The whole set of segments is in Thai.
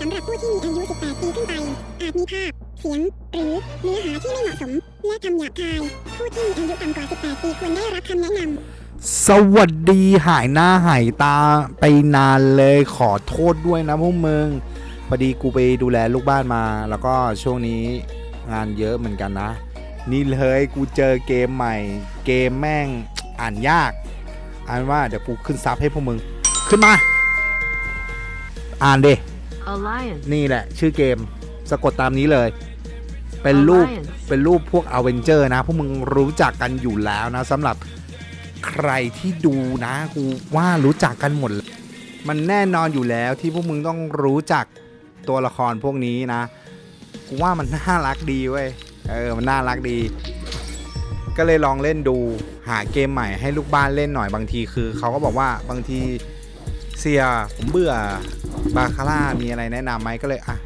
สำหรับผู้ที่มีอายุ 18 ปีขึ้นไป อาจมีภาพ เสียง หรือเนื้อหาที่ไม่เหมาะสม และคำหยาบคาย ผู้ที่มีอายุต่ำกว่า 18 ปีควรได้รับคำแนะนำ สวัสดีหายหน้าหายตาไปนานเลยขอโทษด้วยนะพวกมึงพอดีกูไปดูแลลูกบ้านมา แล้วก็ช่วงนี้งานเยอะเหมือนกันนะ นี่เลยกูเจอเกมใหม่ เกมแม่งอ่านยากอ่านว่าเดี๋ยวกูขึ้นซับให้พวกมึง ขึ้นมา อ่านเดิ Alliance. นี่แหละ ชื่อเกมสะกดตามนี้เลย เป็นรูป Alliance เป็นรูปพวกอเวนเจอร์นะ พวกมึงรู้จักกันอยู่แล้วนะสำหรับใครที่ดูนะกูว่ารู้จักกันหมดเลยมันแน่นอนอยู่แล้วที่พวกมึงต้องรู้จักตัวละครพวกนี้นะกูว่ามันน่ารักดีเว้ยเออมันน่ารักดี ก็เลยลองเล่นดูหาเกมใหม่ให้ลูกบ้านเล่นหน่อยบางทีคือเขาก็บอกว่าบางทีเสียผมเบื่อ บาคาร่ามีอะไรแนะนำไหมก็เลยอะ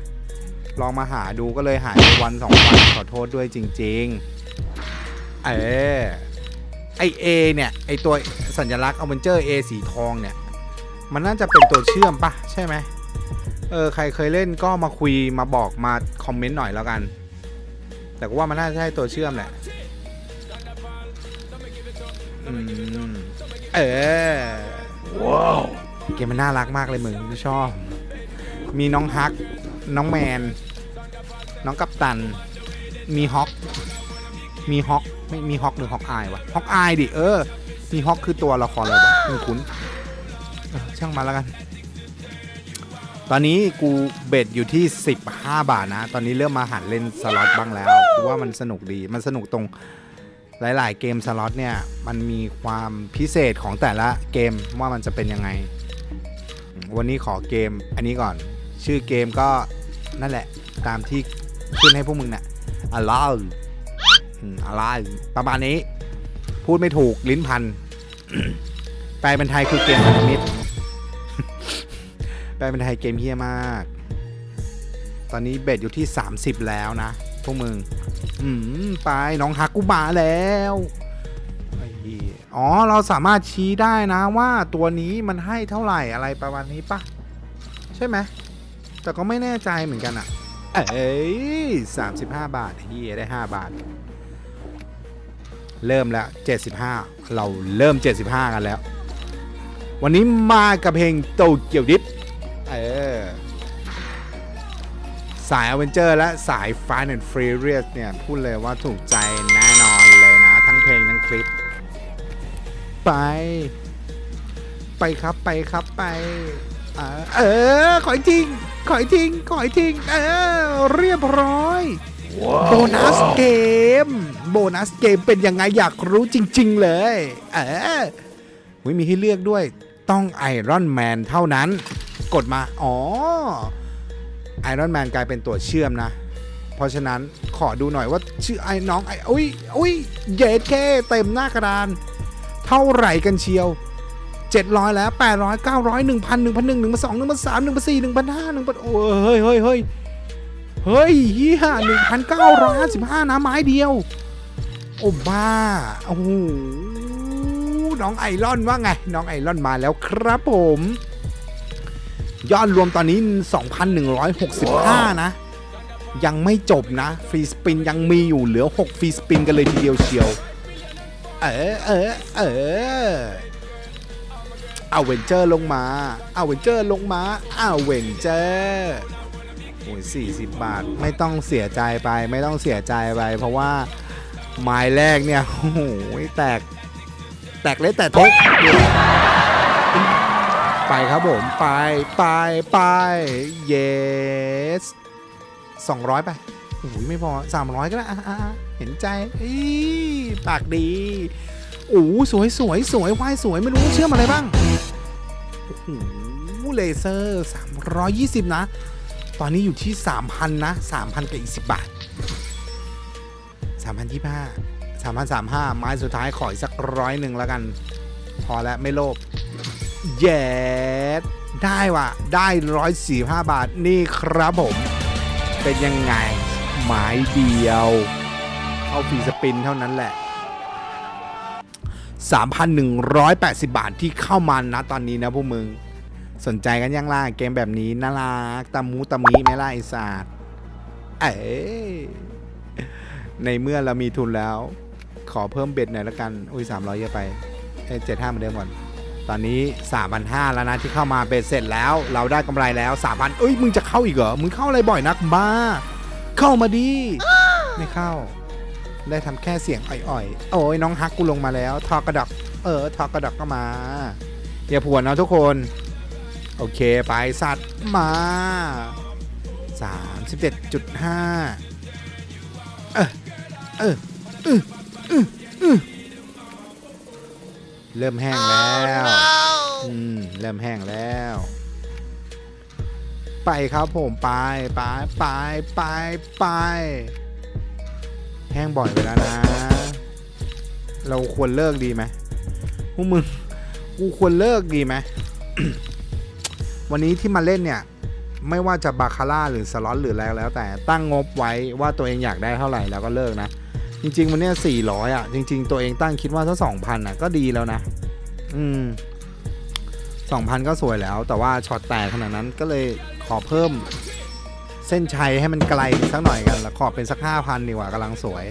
ลองมาหาดูก็เลยหายไปวันสองวันขอโทษด้วยจริง ๆ เออไอเอเนี่ย ไอตัวสัญลักษณ์อเวนเจอร์เอสีทองเนี่ย มันน่าจะเป็นตัวเชื่อมปะใช่ไหมเออ ใครเคยเล่นก็มาคุยมาบอกมาคอมเมนต์หน่อยแล้วกัน แต่ก็ว่ามันน่าจะใช่ตัวเชื่อมแหละอืมเออว้าวเกมมันน่ารักมากเลยมึงชอบ มีน้องฮัก น้องแมน น้องกัปตัน มีฮอก มีฮอกไม่มีฮอกหรือฮอกอายวะฮอกอายดิเออ มีฮอกคือตัวละครอะไรวะไม่คุ้นเออช่างมาแล้วกัน ตอนนี้กูเบ็ดอยู่ที่ 15 บาทนะ ตอนนี้เริ่มมาหันเล่นสล็อตบ้างแล้วกูว่ามันสนุกดี มันสนุกตรงหลาย ๆ เกมสล็อตเนี่ย มันมีความพิเศษของแต่ละเกมว่ามันจะเป็นยังไง วันนี้ขอเกมอันนี้ก่อน ชื่อเกมก็นั่นแหละตามที่ขึ้นให้พวกมึงเนะ่ะอะไรอะไรประมาณนี้ พูดไม่ถูกลิ้นพันแปลเป็นไทยคือเกมพันธมิตรแปลเป็นไทยเกมเฮี้ยมาก ตอนนี้เบ็ดอยู่ที่ 30 แล้วนะ พวกมึง อืมไปน้องฮักกูมาแล้วอ๋อ เราสามารถชี้ได้นะว่าตัวนี้มันให้เท่าไหร่อะไรประมาณนี้ปะใช่ไหม แต่ก็ไม่แน่ใจเหมือนกันอะเอ้ยสามสิบห้าบาทเฮียได้ห้าบาท เริ่มแล้วเจ็ดสิบห้าเราเริ่มเจ็ดสิบห้ากันแล้ว วันนี้มากับเพลงโตเกียวดิฟเออสายอเวนเจอร์และสาย Fast and Furious เนี่ย พูดเลยว่าถูกใจแน่นอนเลยนะ ทั้งเพลงทั้งคลิป ไป ไปครับไปครับไป เออเออขอจริง ขออีกจริงขออีกจริงเออเรียบร้อยโบนัสเกม โบนัสเกมเป็นยังไงอยากรู้จริง ๆ เลย เอออุ๊ยมีให้เลือกด้วย ต้องไอรอนแมนเท่านั้น กดมา อ๋อไอรอนแมนกลายเป็นตัวเชื่อมนะ เพราะฉะนั้นขอดูหน่อยว่าชื่อไอ้น้องไอ้อุ้ยอุ้ยเยดแค่เต็มหน้ากระดาน เท่าไหร่กันเชียว 700 แล้ว 800 900 1,000 1,001 1,200 1,300 1,400 1,500 1,000โอ้ยเฮ้ยเฮ้ยเฮ้ยเฮ้ยเฮีย1,955นะไม้เดียว โอ้บ้าโอ้โหน้องไอรอนว่าไง น้องไอรอนมาแล้วครับผม ยอดรวมตอนนี้ 2,165 นะ ยังไม่จบนะ ฟรีสปินยังมีอยู่เหลือ 6 ฟรีสปินกันเลยทีเดียวเชียว เออเออเออ เอาเวนเจอร์ลงมาเอาเวนเจอร์ลงมาเอาเวนเจอร์โอ้ย40บาทไม่ต้องเสียใจไปไม่ต้องเสียใจไปเพราะว่าไม้แรกเนี่ยโอ้โหแตก แตกเละแต่เทกไปครับผมไปไปไป yes 200ไปโอ้โหไม่พอ300ก็ได้อะอะอะเห็นใจปากดี โอ้สวยสวยสวยวายสวยไม่รู้เชื่อมอะไรบ้างโอ้โหเลเซอร์320 นะ ตอนนี้อยู่ที่ 3,000 นะ 3,000กับอีก 10 บาท 3,025 3,035 ไม้สุดท้ายขออีกสักร้อยหนึ่งแล้วกัน พอแล้วไม่โลภเย้ได้ว่ะ ได้ร้อยสี่ห้าบาทนี่ครับผม เป็นยังไง หมายเดียว เอาฟีสปินเท่านั้นแหละ 3,180 บาทที่เข้ามานะตอนนี้นะพวกมึง สนใจกันยังล่ะเกมแบบนี้น่ารักตามูตามีไม่ล่ะไอศาสตร์เอ้ในเมื่อเรามีทุนแล้ว ขอเพิ่มเบ็ดหน่อยละกัน อุ้ยสามร้อยเยอะไปเจ็ดห้าเหมือนเดิมก่อน ตอนนี้สามพันห้าแล้วนะที่เข้ามาเบ็ดเสร็จแล้ว เราได้กำไรแล้วสามพันเอ้ย มึงจะเข้าอีกเหรอ มึงเข้าอะไรบ่อยนักบ้า เข้ามาดิไม่เข้า ได้ทำแค่เสียงอ่อยๆ โอ้ยน้องฮักกูลงมาแล้ว ทอกระดอก เออ ทอกระดอกก็มา อย่าผวนนะทุกคน โอเค ไปสัตว์มา 37.5 เออเออเออเออเออเริ่มแห้งแล้วอืมเริ่มแห้งแล้ว ไปครับผม ไป ไป ไป ไป ไป แห้งบ่อยไปแล้วนะ เราควรเลิกดีไหมพวกมึงกูควรเลิกดีไหมวันนี้ที่มาเล่นเนี่ย ไม่ว่าจะบาคาร่าหรือสล็อตหรืออะไรแล้ว แต่ตั้งงบไว้ว่าตัวเองอยากได้เท่าไหร่แล้วก็เลิกนะ จริง ๆ วันนี้ย400อะ จริง ๆ ตัวเองตั้งคิดว่าถ้า2,000อะก็ดีแล้วนะ อืม2,000ก็สวยแล้ว แต่ว่าช็อตแตกขนาดนั้นก็เลยขอเพิ่ม ส้นชัยให้มันไกลสักหน่อยกันแล้วขอบเป็นสัก5,000ดีกว่ากำลังสวย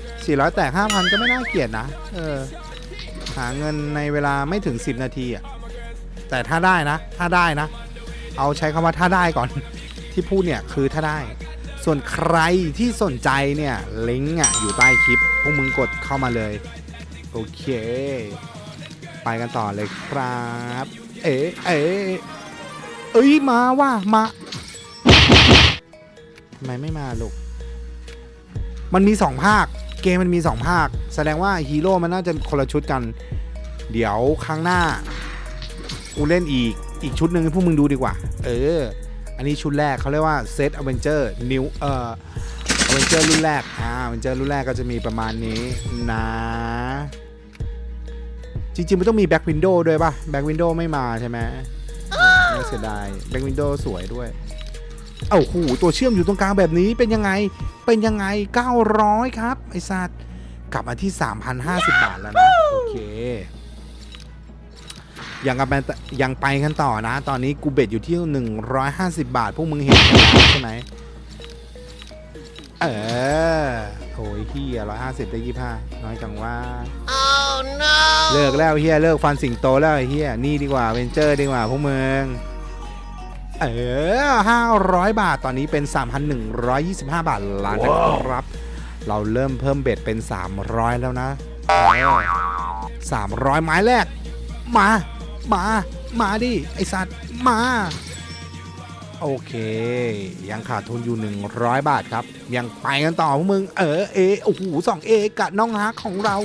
400 แตก5,000ก็ไม่น่าเกลียดนะเออหาเงินในเวลาไม่ถึง 10 นาทีอะแต่ถ้าได้นะ ถ้าได้นะ เอาใช้คำว่าถ้าได้ก่อน ที่พูดเนี่ยคือถ้าได้ ส่วนใครที่สนใจเนี่ยลิงก์อะอยู่ใต้คลิปพวกมึงกดเข้ามาเลย โอเค ไปกันต่อเลยครับ เอ๋เอ๋เอ้ยมาว่ะมาำไมไม่มาลูก มันมีสองภาค เกมมันมีสองภาค แสดงว่าฮีโร่มันน่าจะคนละชุดกัน เดี๋ยวครั้งหน้า กูเล่นอีก อีกชุดหนึ่งให้พวกมึงดูดีกว่า เออ อันนี้ชุดแรกเขาเรียกว่าเซตอเวนเจอร์นิวเอ่ออเวนเจอร์รุ่นแรก อ่าอเวนเจอร์รุ่นแรกก็จะมีประมาณนี้นะ จริงๆ มันต้องมีแบ็กวินโดว์ด้วยป่ะ แบ็กวินโดว์ไม่มาใช่ไหมน่าเสียดาย แบ็กวินโดว์สวยด้วย เอ้าหูตัวเชื่อมอยู่ตรงกลางแบบนี้เป็นยังไงเป็นยังไง 900 ครับ ไอสัตว์กลับมาที่ 3,050 บาทแล้วนะ โอเคยังกันไปยังไปกันต่อนะ ตอนนี้กูเบ็ดอยู่ที่ 150 บาท พวกมึงเห็นกันแล้วใช่ไหมเออโอ้ยเฮียร้อยห้าสิบได้ยี่ห้าน้อยจังว่า Oh no! เลิกแล้วเฮียเลิกฟันสิงโตแล้วไอ้เฮียนี่ดีกว่าเวนเจอร์ดีกว่าพวกมึง เออห้าร้อยบาทตอนนี้เป็น 3,125 บาทล้านนะครับ เราเริ่มเพิ่มเบ็ดเป็น 300 แล้วนะสามร้อยไม้แรก มา มา มาดิ ไอสัตว์ มา โอเค ยังขาดทุนอยู่ 100 บาทครับ ยังไปกันต่อพวกมึง เออ เอ โอ้โหสองเอกับน้องฮักของเรา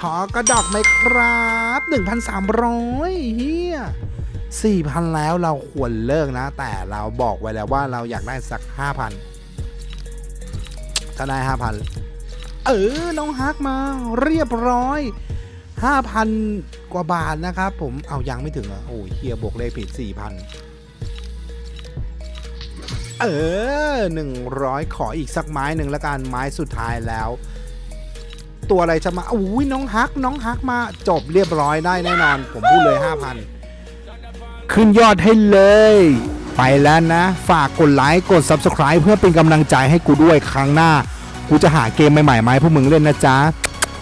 ถอกระดอกไหมครับ 1,300เฮีย 4,000 แล้วเราควรเลิกนะ แต่เราบอกไว้แล้วว่าเราอยากได้สัก 5,000 ถ้าได้ 5,000 เออ น้องฮักมาเรียบร้อย 5,000 กว่าบาทนะครับผมเอายังไม่ถึงอะโอ้ยเฮียบวกเลขผิด 4,000 เออ 100 ขออีกสักไม้หนึ่งละกันไม้สุดท้ายแล้วตัวอะไรจะมาอุ้ยน้องฮัก น้องฮักมาจบเรียบร้อยได้แน่นอน ผมพูดเลย5,000 ขึ้นยอดให้เลย ไปแล้วนะ ฝากกดไลค์กด Subscribe เพื่อเป็นกำลังใจให้กูด้วยครั้งหน้า กูจะหาเกมใหม่ๆมาให้พวกมึงเล่นนะจ๊ะ